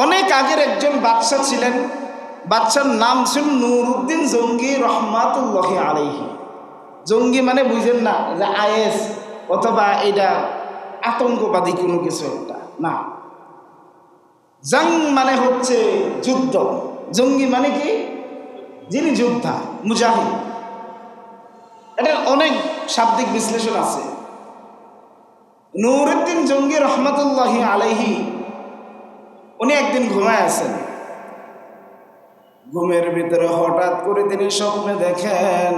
অনেক আগের একজন বাদশা ছিলেন। বাদশার নাম ছিল নুরুদ্দিন জঙ্গি রহমাতুল্লাহ আলাইহি। জঙ্গি মানে বুঝেন না যে আইএস অথবা এটা আতঙ্কবাদী কোনো কিছু একটা, না। জাং মানে হচ্ছে যুদ্ধ। জঙ্গি মানে কি? যিনি যোদ্ধা, মুজাহিদ। এটার অনেক শাব্দিক বিশ্লেষণ আছে। নুরুদ্দিন জঙ্গি রহমতুল্লাহ আলাইহি উনি একদিন ঘুমায় আছেন। ঘুমের ভিতরে হঠাৎ করে তিনি স্বপ্নে দেখেন,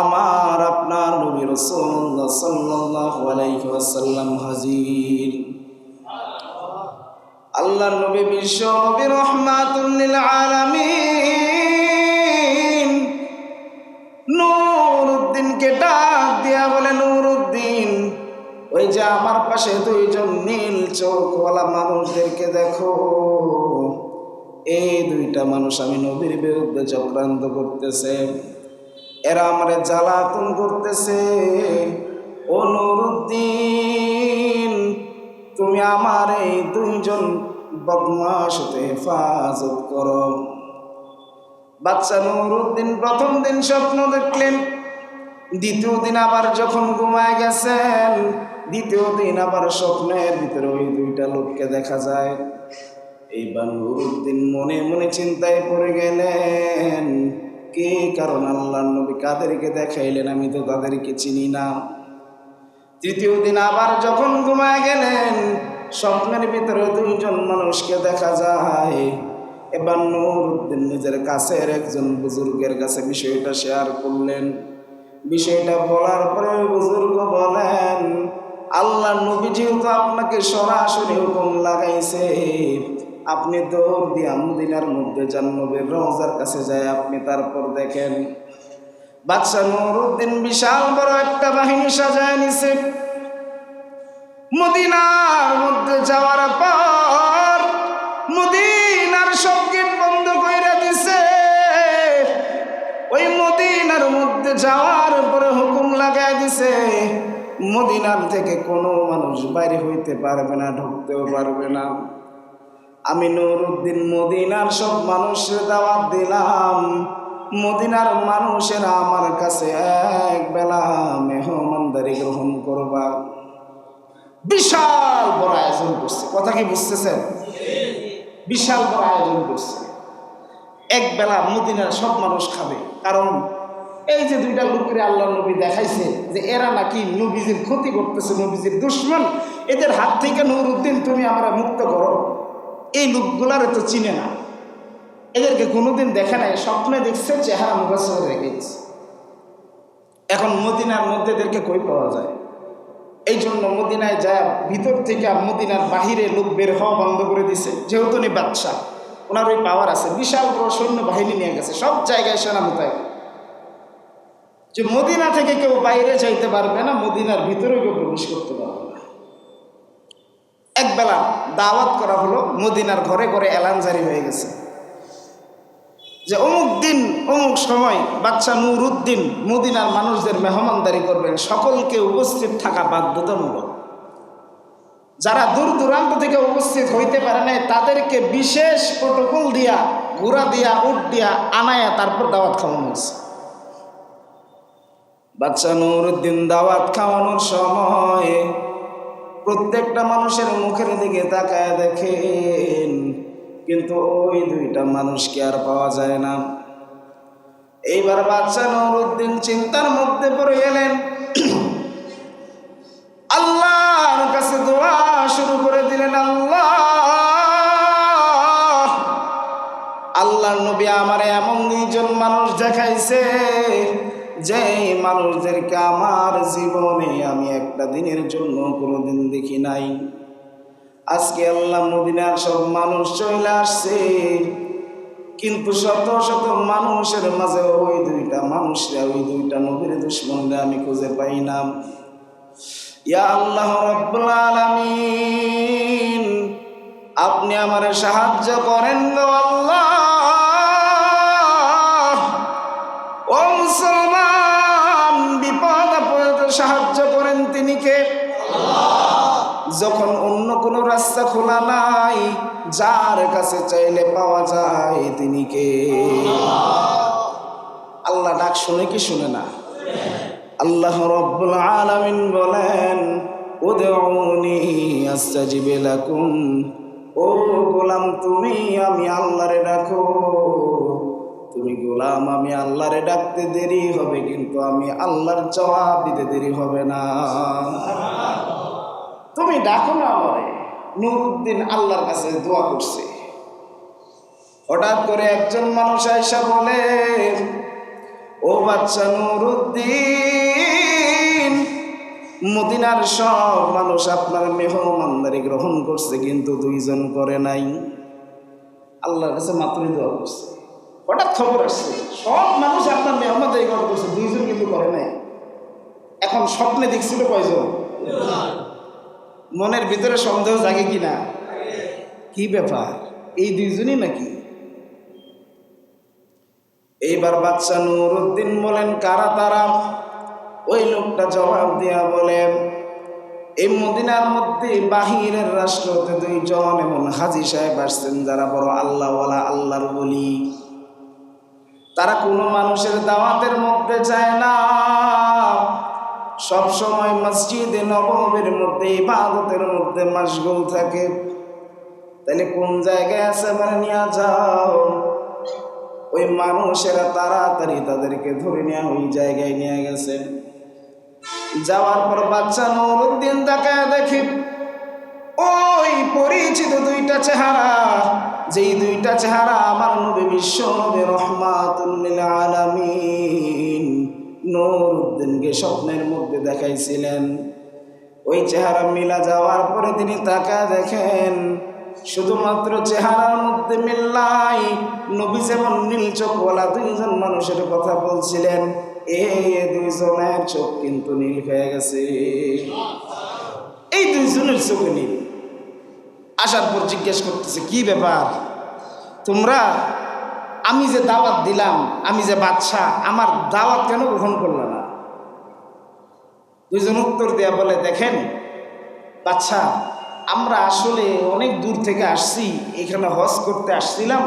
আমার আপনার নবী রসুল্লাহ হাজির। আল্লাহ নবী বিশ্ব নবী রহমাতুল্লিল আলামিন। নুরুদ্দিনকে ডাক দিয়া বলে, নুরুদ্দিন ওই যে আমার পাশে দুইজন নীল চোখওয়ালা মানুষদেরকে দেখো। এই দুইটা মানুষ আমি নবীর বিরুদ্ধে চক্রান্ত করতেছে। এরা আমারে জ্বালাতন করতেছে। অনুরুদ্দিন তুমি আমার এই দুইজন বদমাস হেফাজত করো। বাচ্চা নুরুদ্দিন, প্রথম দিন স্বপ্ন দেখলেন দ্বিতীয় দিন আবার যখন ঘুমায় গেছেন, দ্বিতীয় দিন আবার স্বপ্নের ভিতরে ওই দুইটা লোককে দেখা যায়। এইবার নুরুদ্দিন মনে মনে চিন্তায় পড়ে গেলেন, কে কারণ আল্লাহ নবী কাদেরকে দেখাইলেন? আমি তো তাদেরকে চিনি না। তৃতীয় দিন আবার যখন ঘুমায় গেলেন, স্বপ্নের ভিতরে দুইজন মানুষকে দেখা যায়। এবার নুরুদ্দিন নিজের কাছের একজন বুজুর্গের কাছে বিষয়টা শেয়ার করলেন। বিষয়টা বলার পরে বুজুর্গ বলেন, আল্লাহ নবী যেহেতু আপনাকে সরাসরি হুকুম লাগাইছে, আপনি দৌড় দিয়া মদিনার মধ্যে যান নবীর রওজার কাছে যায়, আপনি তারপর দেখেন বাদশাহ নুরুদ্দিন বিশাল বড় একটা বাহিনী সাজায় নিছে। মদিনার মধ্যে যাওয়ার পর যাওয়ার উপরে হুকুম লাগাই দিছে, মদিনার থেকে কোনো মানুষ বাইরে হইতে পারবে না, ঢুকতেও পারবে না। আমি নুরুদ্দিন মদিনার সব মানুষের দাওয়াত দিলাম। মদিনার মানুষেরা আমার কাছে এক বেলা মেহমানদারি গ্রহণ করবা। বিশাল বড় আয়োজন করছে। কথা কি বুঝতেছেন? বিশাল বড় আয়োজন করছে। এক বেলা মদিনার সব মানুষ খাবে। কারণ এই যে দুইটা লোকের আল্লাহ নবী দেখাইছে যে এরা নাকি নবীজির ক্ষতি করতেছে, নবীজির দুশ্মন, এদের হাত থেকে নুরুদ্দিন তুমি আমরা মুক্ত করো। এই লোকগুলারে তো চিনে না। এদেরকে কোনোদিন দেখে নাই, স্বপ্নে দেখছে, চেহারা মুখাসর রেখেছে। এখন মদিনার মধ্যে এদেরকে কই পাওয়া যায়? এই জন্য মদিনায় যায় ভিতর থেকে মদিনার বাহিরে লোক বের হওয়া বন্ধ করে দিছে। যেহেতু উনি বাদশাহ, ওনার ওই পাওয়ার আছে। বিশাল বড় সৈন্য বাহিনী নিয়ে গেছে। সব জায়গায় সেনা মোতায়েন। যে মদিনা থেকে কেউ বাইরে যাইতে পারবে না, মদিনার ভিতরে কেউ প্রবেশ করতে পারবে না। একবেলা দাওয়াত করা হলো, মদিনার ঘরে ঘরে এলান জারি হয়ে গেছে। যে অমুক দিন, অমুক সময় বাচ্চা নুরুদ্দিন মদিনার মানুষদের মেহমানদারি করবেন, সকলকে উপস্থিত থাকা বাধ্যতামূলক। যারা দূর দূরান্ত থেকে উপস্থিত হইতে পারে নাই, তাদেরকে বিশেষ প্রোটোকল দিয়া ঘোরা দিয়া, উট দিয়া আনায়া তারপর দাওয়াত খাওয়ানো হয়েছে। বাচ্চা নুরুদ্দিন দাওয়াত খাওয়ানোর সময় প্রত্যেকটা মানুষের মুখের দিকে তাকায় দেখেন, কিন্তু ওই দুইটা মানুষকে আর পাওয়া যায় না। এইবার বাচ্চা নুরুদ্দিন চিন্তার মধ্যে পড়ে গেলেন, আল্লাহর কাছে দোয়া শুরু করে দিলেন, আল্লাহ, আল্লাহর নবী আমারে এমন দুইজন মানুষ দেখাইছে যে মানুষদেরকে আমার জীবনে আমি একটা দিনের জন্য কোনোদিন দেখি নাই। আজকে আল্লাহ মদিনার সব মানুষ চলে আসছে, কিন্তু শত শত মানুষের মাঝে ওই দুইটা মানুষরা, ওই দুইটা নবীর দুশ্মনরা আমি খুঁজে পাই না। ইয়া আল্লাহ রব্বুল আলামিন, আপনি আমারে সাহায্য করেন গো আল্লাহ। ও সাহায্য করেন তিনি কে? যখন অন্য কোনো রাস্তা খোলা নাই, যার কাছে চাইলে পাওয়া যায় তিনি কে? আল্লাহ ডাক শুনে কি শুনে না? আল্লাহ রব্বুল আলামিন বলেন, উদউনি আস্তাজিব লাকুম। ও গোলাম, তুমি, আমি আল্লাহরে ডাকো। তুমি গোলাম, আমি আল্লাহরে ডাকতে দেরি হবে কিন্তু আমি আল্লাহর জবাব দিতে দেরি হবে না। তুমি ডাকো না আমারে, নুরুদ্দিন আল্লাহর কাছে দোয়া করছে। হঠাৎ করে একজন মানুষ আয়সা বলে, ও বাচ্চা নুরুদ্দিন, মদিনার সব মানুষ আপনার মেহমানদারি গ্রহণ করছে কিন্তু দুইজন করে নাই। আল্লাহর কাছে মাত্রই দোয়া করছে। হঠাৎ খবর আসছে, সব মানুষ আপনার মেহমানদারি গ্রহণ করছে দুইজন কিন্তু করে নাই। এখন স্বপ্নে দেখছিল কয়জন? মনের ভিতরে সন্দেহ জাগে কিনা? কি ব্যাপার? এই দুইজনই নাকি? এইবার বাচ্চা নুরুদ্দিন বলেন, কারা তারা? ওই লোকটা জবাব দিয়া বলেন এই মদিনার মধ্যে বাহিরের রাষ্ট্রতে দুইজন এমন হাজি সাহেব আসছেন, যারা বড় আল্লাহওয়ালা, আল্লাহর বলি তারা কোনো মানুষের দাওয়াতের মধ্যে যায় না। সব সময় মসজিদে নবমের মধ্যে, ইবাদতের মধ্যে মাসগুল থাকে। তাহলে কোন জায়গায় আছে মানে নিয়ে যাও। ওই মানুষেরা তাড়াতাড়ি তাদেরকে ধরে নেওয়া ওই জায়গায় নিয়ে গেছে। যাওয়ার পর বাচ্চা নুরুদ্দিন তাকায় দেখি ওই পরিচিত দুইটা চেহারা, যেই দুইটা চেহারা আমার নবী বিশ্ব নবী রহমাতুল্লিল আলামিন নুরুদ্দিনকে স্বপ্নের মধ্যে দেখাইছিলেন। ওই চেহারা মিলা যাওয়ার পরে তিনি তাকায় দেখেন, শুধুমাত্র চেহারার মধ্যে মিল্লাই নবী যেমন নীল চোখওয়ালা দুইজন মানুষের কথা বলছিলেন এই দুইজনের চোখ কিন্তু নীল হয়ে গেছে। এই দুইজনের চোখে নীল। আসার পর জিজ্ঞেস করতেছে, কি ব্যাপার? তোমরা, আমি যে দাওয়াত দিলাম, আমি যে বাচ্চা আমার দাওয়াত কেন গ্রহণ করল না? দুইজন উত্তর দেয়া বলে, দেখেন বাচ্চা আমরা আসলে অনেক দূর থেকে আসছি, এখানে হজ করতে আসছিলাম।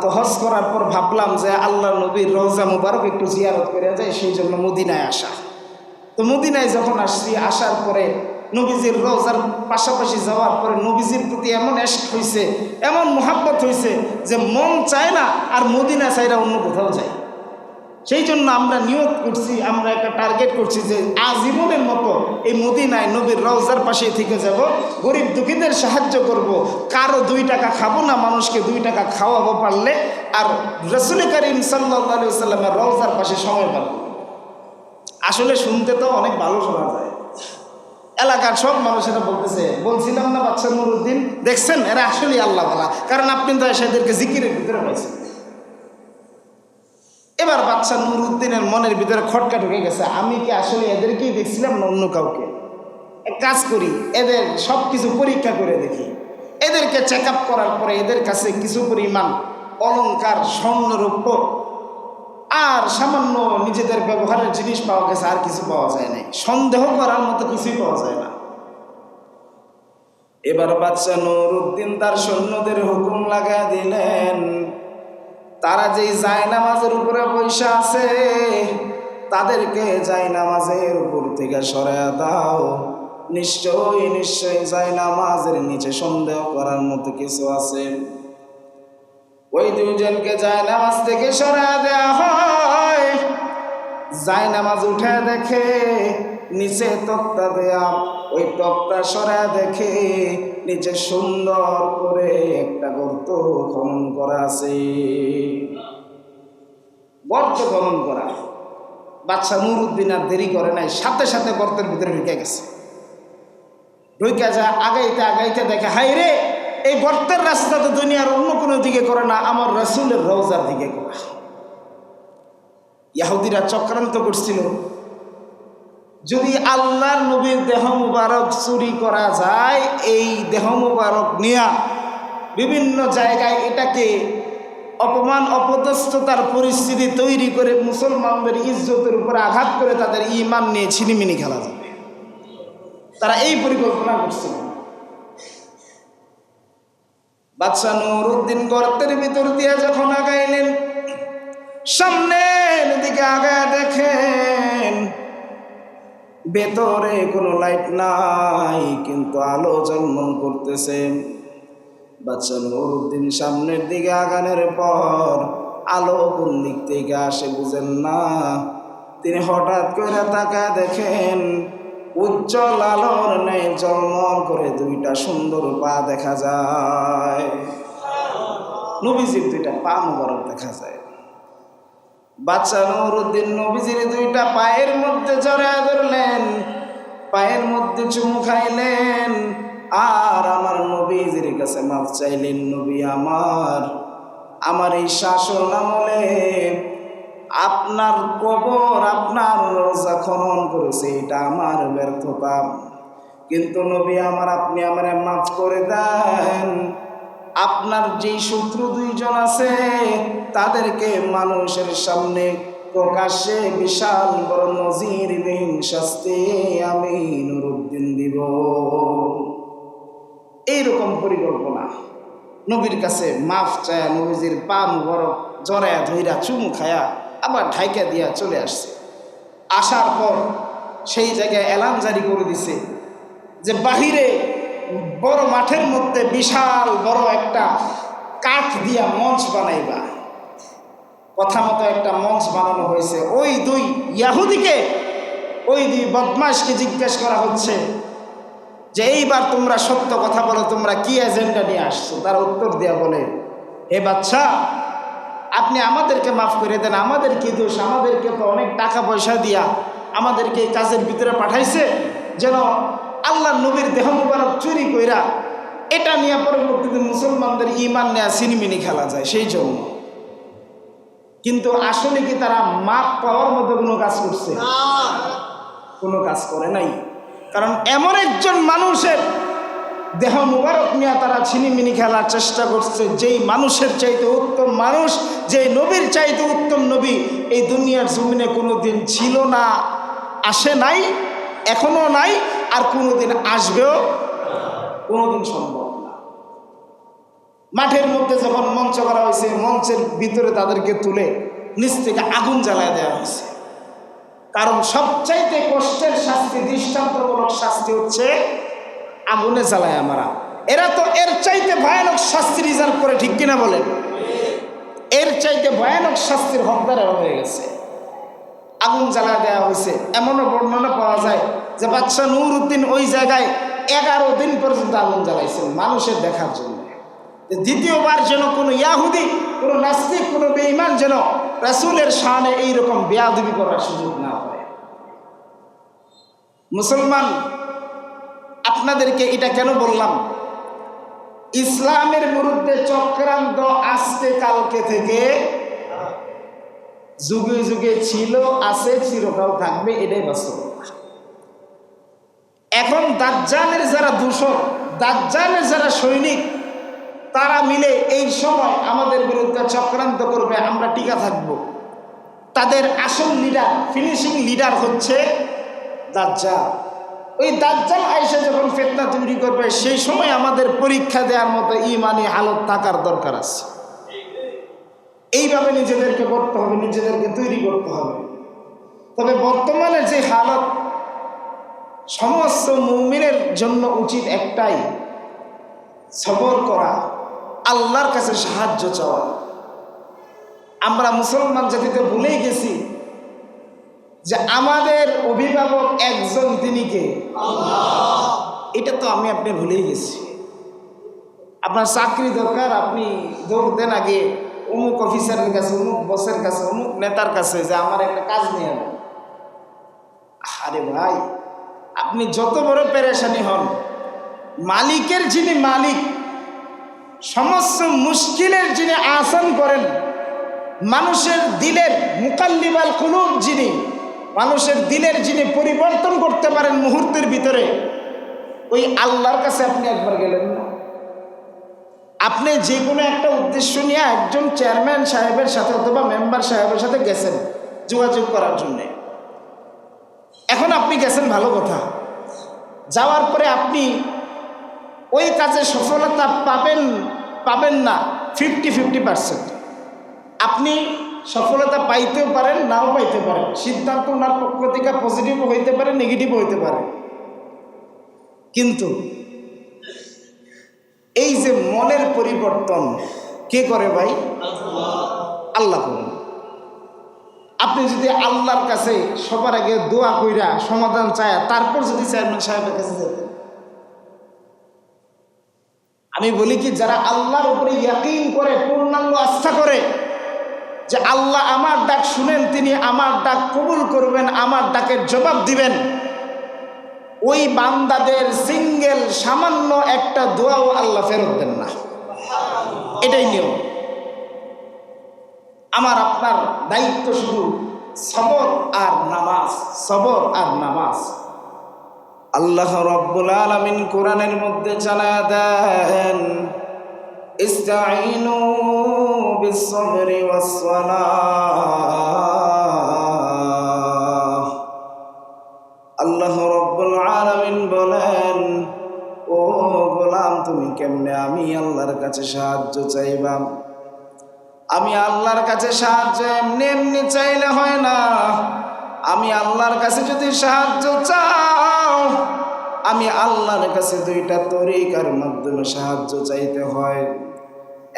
তো হজ করার পর ভাবলাম যে আল্লাহ নবীর রোজা মুবারক একটু জিয়ারত করে যায় সেই জন্য মদিনায় আসা। তো মদিনায় যখন আসছি, আসার পরে নবীজির রোজার পাশাপাশি যাওয়ার পরে নবীজির প্রতি এমন এস হয়েছে এমন মোহাব্বত হয়েছে যে মন চায় না আর মদিনা চাইরা অন্য কোথাও যায়। সেই জন্য আমরা নিয়োগ করছি, আমরা একটা টার্গেট করছি যে আজীবনের মতো এই মদিনায় নবীর রওজার পাশে থেকে যাব, গরিব দুঃখীদের সাহায্য করব, কারও দুই টাকা খাব না, মানুষকে দুই টাকা খাওয়াবো পারলে, আর রসুল করিম সাল্লাহ সাল্লামের রওজার পাশে সময় পাবো। আসলে শুনতে তো অনেক ভালো শোনা যায়। এলাকার সব মানুষেরা বলতেছে। বলছিলাম না বাচ্চা নুরুদ্দিন। দেখছেন, এরা আসলেই আল্লাহ বলা কারণ আপনি তো এদেরকে জিকিরের ভিতরে পাইছেন। এবার বাচ্চা নুরুদ্দিনের মনের ভিতরে খটকা ঢুকে গেছে। আমি কি আসলে এদেরকেই দেখছিলাম না অন্য কাউকে? এক কাজ করি, এদের সব কিছু পরীক্ষা করে দেখি। এদেরকে চেক আপ করার পরে এদের কাছে কিছু পরিমাণ অলংকার স্বর্ণরূপ আর সামান্য নিজেদের ব্যবহারের জিনিস পাওয়া গেছে, আর কিছু পাওয়া যায় নাই। সন্দেহ করার মতো কিছুই পাওয়া যায় না। এবার বাচ্চা নুরুদ্দিন তার সৈন্যদের হুকুম লাগা দিলেন, তারা যেই যায় নামাজের উপরে পয়সা আছে, তাদেরকে জায়নামাজের উপর থেকে সরাইয়া দাও। নিশ্চয়ই নিশ্চয়ই জায়নামাজের নিচে সন্দেহ করার মতো কিছু আছে। ওই দুইজনকে জায়নামাজ থেকে সরা দেওয়া হয়। যায় নামাজ উঠে দেখে, নিচে তক্তা দেয়া, ওই তক্তা সরা দেখে নিচে সুন্দর করে একটা গর্ত খনন করা আছে। গর্ত খনন করা। বাচ্চা নুরুদ্দিন আর দেরি করে নাই, সাথে সাথে গর্তের ভিতরে ঢুকে গেছে। ঢুকে যা আগাইতে আগাইতে দেখে হাই রে এই গর্তের রাস্তা তো দুনিয়ার অন্য কোনো দিকে করে না, আমার রসুলের রওজার দিকে করা। ইয়াহুদিরা চক্রান্ত করছিল। যদি আল্লাহর নবীর দেহ মুবারক চুরি করা যায়, এই দেহ মুবারক নিয়া বিভিন্ন জায়গায় এটাকে অপমান, অপদস্থতার পরিস্থিতি তৈরি করে মুসলমানদের ইজ্জতের উপরে আঘাত করে তাদের ইমান নিয়ে ছিনিমিনি খেলা যাবে। তারা এই পরিকল্পনা করছিল। বাদশাহ নুরুদ্দিন গর্তের ভিতর দিয়ে যখন আগাইলেন, সামনের দিকে আগায় দেখেন, ভেতরে কোনো লাইট নাই, কিন্তু আলো জন্মন করতেছে। বাচ্চা নুরুদ্দিন সামনের দিকে আগানোর পর আলো কোন দিক থেকে আসে বুঝেন না। তিনি হঠাৎ করে তাকায় দেখেন উজ্জ্বল আলোর নেই জলমল করে দুইটা সুন্দর পা দেখা যায়। নবীজির দুইটা পা মুবারক দেখা যায়। বাচ্চা নুরুদ্দিন নবীজির দুইটা পায়ের মধ্যে জড়ায় ধরলেন, পায়ের মধ্যে চুমু খাইলেন। আর আমার নবীজির কাছে মাফ চাইলেন, নবী আমার আমার এই শাসন আমলে আপনার কবর, আপনার খনন করেছে, এটা আমার ব্যর্থতা। কিন্তু নবী আমার, আপনি আমারে মাফ করে দেন। আপনার যেই শত্রু দুইজন আছে, তাদেরকে মানুষের সামনে প্রকাশ্যে বিশাল বড় নজিরবিহীন শাস্তি আমি নুরুদ্দিন দিব। এইরকম পরিকল্পনা নবীর কাছে মাফ চায়া নবীজির পা মুবরক জড়ায়া ধইরা চুমু খায়া আবার ঢাইকা দিয়া চলে আসছে। আসার পর সেই জায়গায় অ্যালার্ম জারি করে দিছে যে বাহিরে বড় মাঠের মধ্যে বিশাল বড় একটা কাঠ দিয়া মঞ্চ বানাইবা। কথা মতো একটা মঞ্চ বানানো হয়েছে। ওই দুই ইয়াহুদিকে, ওই দুই বদমাসকে জিজ্ঞেস করা হচ্ছে যে, এইবার তোমরা সত্য কথা বলো, তোমরা কি এজেন্ডা নিয়ে আসছো? তারা উত্তর দেয়া বলে, হে বাচ্চা আপনি আমাদেরকে মাফ করে দেন আমাদের কি দোষ আমাদেরকে তো অনেক টাকা পয়সা দিয়া আমাদেরকে এই কাজের ভিতরে পাঠাইছে যেন আল্লাহ নবীর দেহ মুবারক চুরি কইরা এটা নিয়ে পরবর্তীতে মুসলমানদের ইমান নেয়া সিনিমিনি খেলা যায় সেই জন্য। কিন্তু আসলে কি তারা মাপ পাওয়ার মতো কোনো কাজ করছে? কোনো কাজ করে নাই। কারণ এমন একজন মানুষের দেহ মুবারক নিয়ে তারা ছিনিমিনি খেলার চেষ্টা করছে। যেই মানুষের চাইতে উত্তম মানুষ, যেই নবীর চাইতে উত্তম নবী, এই দুনিয়ার জমিনে কোনো দিন ছিল না, আসে নাই, এখনও নাই, আর কোনোদিন আসবেও কোনোদিন সম্ভব না। মাঠের মধ্যে যখন মঞ্চ করা হয়েছে, মঞ্চের ভিতরে তাদেরকে তুলে নিচ থেকে আগুন জ্বালায় দেওয়া হয়েছে। কারণ সবচাইতে কষ্টের শাস্তি, দৃষ্টান্তমূলক শাস্তি হচ্ছে আগুনে জ্বালায় আমরা। এরা তো এর চাইতে ভয়ানক শাস্তি রিজার্ভ করে, ঠিক কিনা বলেন? এর চাইতে ভয়ানক শাস্তির হকদার হয়ে গেছে। আগুন জ্বালা দেওয়া হয়েছে। এমনও বর্ণনা পাওয়া যায় যে বাচ্চা নূর উদ্দিন ওই জায়গায় এগারো দিন পর্যন্ত আগুন জ্বালাইছেন মানুষের দেখার জন্য। দ্বিতীয়বার যেন কোনো ইয়াহুদি, কোনো নাস্তিক, কোনো বেঈমান যেন রাসুলের শানে এইরকম বেয়াদবি করার সুযোগ না হয় মুসলমান আপনাদেরকে এটা কেন বললাম? ইসলামের বিরুদ্ধে চক্রান্ত আজকে কালকে থেকে যুগে যুগে ছিল, আছে, চিরকাল থাকবে, এটাই বাস্তবতা এখন দাজ্জালের যারা দূষক, দাজ্জালের যারা সৈনিক, তারা মিলে এই সময় আমাদের বিরুদ্ধে চক্রান্ত করবে, আমরা টিকা থাকব। তাদের আসল লিডার ফিনিশিং লিডার হচ্ছে দাজ্জাল। ওই দাজ্জাল আইসা যখন ফেতনা তৈরি করবে, সেই সময় আমাদের পরীক্ষা দেওয়ার মতো ইমানি হালত থাকার দরকার আছে। এইভাবে নিজেদেরকে করতে হবে, নিজেদেরকে তৈরি করতে হবে। তবে বর্তমানে যে হালত, সমস্ত মুমিনের জন্য উচিত একটাই, সবর করা, আল্লাহর কাছে সাহায্য চাওয়া। আমরা মুসলমান জাতিতে ভুলেই গেছি যে আমাদের অভিভাবক একজন তিনি কে? এটা তো আমি আপনি ভুলেই গেছি। আপনার চাকরি দরকার আপনি দৌড় দেন আগে অমুক অফিসারের কাছে অমুক বসের কাছে অমুক নেতার কাছে যে আমার একটা কাজ নিয়ে আনো। আরে ভাই আপনি যত বড় পেরেশানি হন মালিকের যিনি মালিক সমস্ত মুশকিলের যিনি আসান করেন মানুষের দিলের মুকাল্লিবাল কুলুব যিনি মানুষের দিলের যিনি পরিবর্তন করতে পারেন মুহূর্তের ভিতরে, ওই আল্লাহর কাছে আপনি একবার গেলেন না। আপনি যে কোনো একটা উদ্দেশ্য নিয়ে একজন চেয়ারম্যান সাহেবের সাথে অথবা মেম্বার সাহেবের সাথে গেছেন যোগাযোগ করার জন্যে। এখন আপনি গেছেন ভালো কথা। যাওয়ার পরে আপনি ওই কাজে সফলতা পাবেন পাবেন না ফিফটি ফিফটি পার্সেন্ট আপনি সফলতা পাইতেও পারেন, নাও পাইতে পারেন। সিদ্ধান্ত ওনার পক্ষ থেকে পজিটিভও হইতে পারে নেগেটিভ হইতে পারে। কিন্তু এই যে মনের পরিবর্তন, কে করে ভাই? আল্লাহ করেন আপনি যদি আল্লাহর কাছে সবার আগে দোয়া কইরা সমাধান চায়, তারপর যদি চেয়ারম্যান সাহেবের কাছে যেতেন আমি বলি কি, যারা আল্লাহর উপরে ইয়াকিন করে, পূর্ণাঙ্গ আস্থা করে যে আল্লাহ আমার ডাক শুনেন, তিনি আমার ডাক কবুল করবেন, আমার ডাকের জবাব দিবেন। ওই বান্দাদের সিঙ্গেল সামান্য একটা দোয়াও আল্লাহ ফেরত দেন না। এটাই নিয়ম। আমার আপনার দায়িত্ব শুধু সবর আর নামাজ, সবর আর নামাজ। আল্লাহ রব্বুল আলামিন কোরআনের মধ্যে জানা দেন ইস্তাইনু বিসসবরি ওয়াসসালাহ আল্লাহ রব্বুল আলামিন বলেন ও গোলাম, তুমি কেমনে? আমি আল্লাহর কাছে সাহায্য চাইবাম। আমি আল্লাহর কাছে সাহায্য এমনি এমনি চাইলে হয় না। আমি আল্লাহর কাছে যদি সাহায্য চাও আমি আল্লাহর কাছে দুইটা তরিকার মাধ্যমে সাহায্য চাইতে হয়।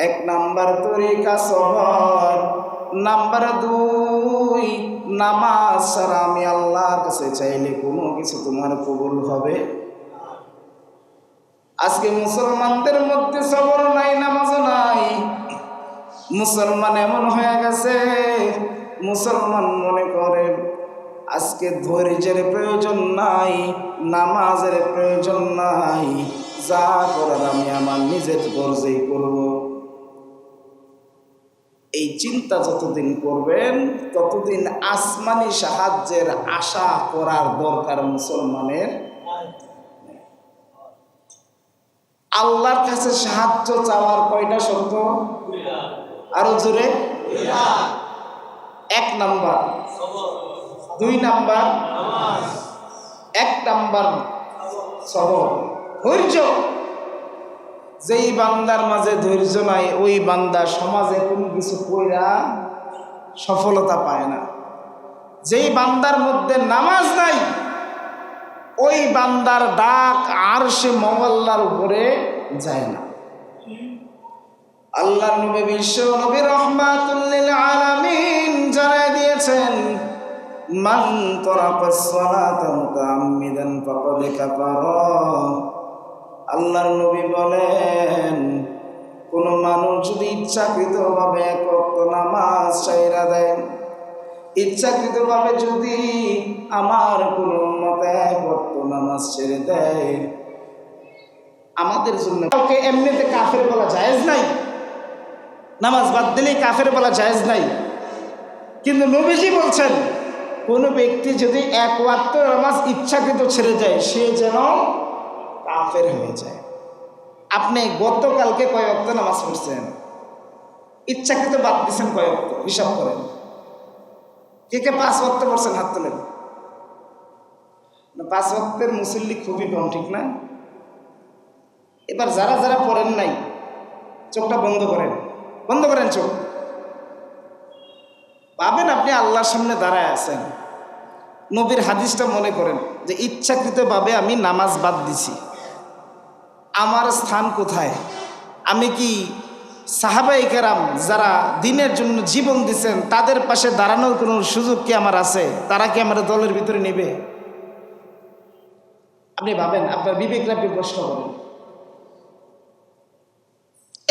এক নাম্বার তরিকা সবর নাম্বার দুই, নামাজ ছাড়া আমি আল্লাহর কাছে চাইলে কোনো কিছু তোমার কবুল হবে? আজকে মুসলমানদের মধ্যে সবর নাই নামাজ নাই। মুসলমান এমন হয়ে গেছে, মুসলমান মনে করে আজকে ধৈর্যের প্রয়োজন নাই নামাজের প্রয়োজন নাই। যা করার আমি আমার নিজের দরজেই করব। এই চিন্তা যতদিন করবেন ততদিন আসমানি সাহায্যের আশা করার দরকার মুসলমানের আল্লাহর কাছে সাহায্য চাওয়ার কয়টা শব্দ আরও জোরে? এক নাম্বার। দুই নাম্বার এক নাম্বার সবর। ধৈর্য। যেই বান্দার মাঝে ধৈর্য নাই, ওই বান্দা সমাজে কোনো কিছু কইরা সফলতা পায় না। যেই বান্দার মধ্যে নামাজ নাই, ওই বান্দার ডাক আর সে মহল্লার উপরে যায় না। আল্লাহ নবী বিশ্ব নবী রহমাতুল্লিল আলামিন জানাই দিয়েছেন মান তরাকাস সালাতা মুতাআম্মিদান ফাকাদ কাফারা। আল্লাহর নবী বলেন, কোন মানুষ যদি ইচ্ছাকৃতভাবে ওয়াক্ত নামাজ চাইরা দেয়, ইচ্ছাকৃতভাবে যদি আমার কোন মতে ওয়াক্ত নামাজ ছেড়ে দেয়, আমাদের জন্য কাউকে এমনিতে কাফের বলা জায়েজ নাই। নামাজ বাদ দিলেই কাফের বলা জায়েজ নাই। কিন্তু নবীজি বলছেন কোনো ব্যক্তি যদি এক ওয়াক্ত নামাজ ইচ্ছাকৃত ছেড়ে যায়, সে যেন কাফের হয়ে যায়। আপনি গতকালকে কয় অক্ত নামাজ পড়ছেন? ইচ্ছাকৃত বাদ দিচ্ছেন কয় অক্ত হিসাব করেন। কে কে পাঁচ ওয়াক্ত পড়ছেন হাত তোলেন? পাঁচ ওয়াক্তের মুসল্লি খুবই কম, ঠিক না? এবার যারা যারা পড়েন নাই, চোখটা বন্ধ করেন। বন্ধ করেন চোখ। পাবেন আপনি আল্লাহর সামনে দাঁড়ায় আছেন। নবীর হাদিসটা মনে করেন যে ইচ্ছাকৃতভাবে আমি নামাজ বাদ দিছি। আমার স্থান কোথায়? আমি কি সাহাবাই কেরাম যারা দিনের জন্য জীবন দিচ্ছেন তাদের পাশে দাঁড়ানোর কোনো সুযোগ কি আমার আছে? তারা কি আমার দলের ভিতরে নেবে? আপনি ভাবেন, আপনার বিবেক রাখবে প্রশ্ন করেন।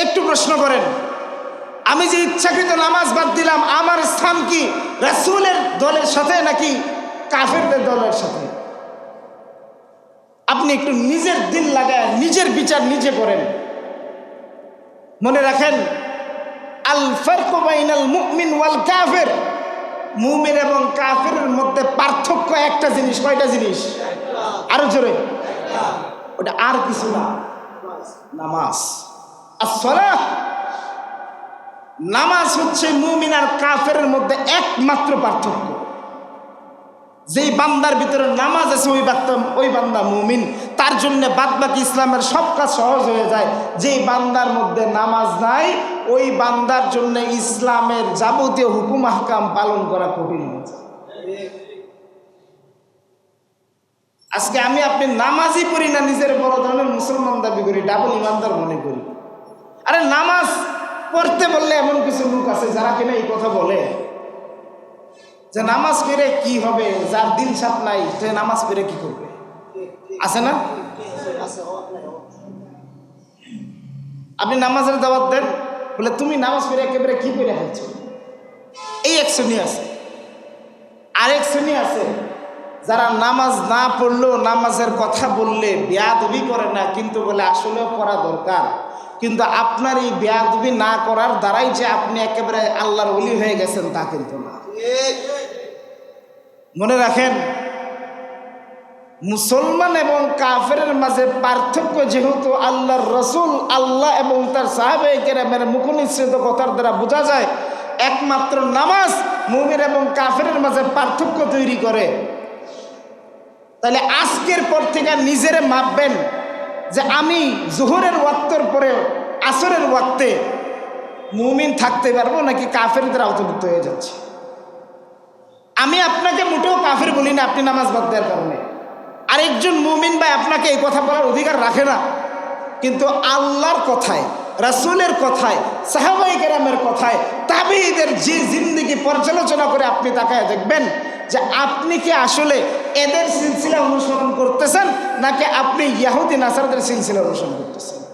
একটু প্রশ্ন করেন। আমি যে ইচ্ছাকৃত নামাজ বাদ দিলাম, আমার স্থান কি রাসুলের দলের সাথে নাকি কাফেরদের দলের সাথে? আপনি একটু নিজের দিন লাগায়, নিজের বিচার নিজে করেন। মনে রাখেন, আল ফারকুবাইনাল মুমিন ওয়াল কাফের। মুমিন এবং কাফেরের মধ্যে পার্থক্য একটা জিনিস, কয়টা জিনিস? আরও জোরে। ওটা আর কিছু না। নামাজ। আর আসসালাহ। নামাজ হচ্ছে মুমিন আর কাফের মধ্যে একমাত্র পার্থক্য। যেই বান্দার ভিতরে নামাজ আছে, ওই বান্দা ওই বান্দা মুমিন। তার জন্য বাদবাকি ইসলামের সব কাজ সহজ হয়ে যায়। যেই বান্দার মধ্যে নামাজ নাই, ওই বান্দার জন্য ইসলামের যাবতীয় হুকুম হাকাম পালন করা কঠিন আজকে আমি আপনি নামাজই পড়ি না, নিজের বড় ধরনের মুসলমান দাবি করি ডাবল ইমানদার মনে করি। আরে নামাজ পড়তে বললে এমন কিছু লোক আছে যারা কিনা এই কথা বলে যে নামাজ পড়ে কি হবে, যার দিন সাপ নাই, সে নামাজ পড়ে কি করবে? আছে না? আপনি নামাজের দাওয়াত দেন, বলে তুমি নামাজ পড়ে একেবারে কি করে ফেলছো এই এক শ্রেণি আছে। আরেক শ্রেণি আছে, যারা নামাজ না পড়লেও নামাজের কথা বললে বেয়াদবি করে না, কিন্তু বলে আসলেও করা দরকার। কিন্তু আপনার এই বেয়াদবি না করার দ্বারাই যে আপনি একেবারে আল্লাহর অলি হয়ে গেছেন, তা কিন্তু না। মনে রাখেন, মুসলমান এবং কাফের মাঝে পার্থক্য যেহেতু আল্লাহর রসুল, আল্লাহ এবং তার সাহাবে কেরামের মুখনিশ্চিত কথার দ্বারা বোঝা যায়, একমাত্র নামাজ মুমির এবং কাফের মাঝে পার্থক্য তৈরি করে। তাহলে আজকের পর থেকে নিজেরে মাপবেন যে আমি জোহরের ওয়াক্তর পরে আসরের ওয়াক্তে মুমিন থাকতে পারব নাকি কাফেরদের আওতাভুক্ত হয়ে যাচ্ছে? আমি আপনাকে মোটেও কাফের বলি না, আপনি নামাজ বাদ দেওয়ার কারণে। আরেকজন মুমিন ভাই আপনাকে এই কথা বলার অধিকার রাখে না। কিন্তু আল্লাহর কথায়, রাসুলের কথায় সাহাবাই কেরামের কথায়, তাবিদের যে জিন্দিগি পর্যালোচনা করে আপনি তাকায় দেখবেন যে আপনি কি আসলে এদের সিলসিলা অনুসরণ করতেছেন নাকি আপনি ইয়াহুদি আসারদের সিলসিলা অনুসরণ করতেছেন?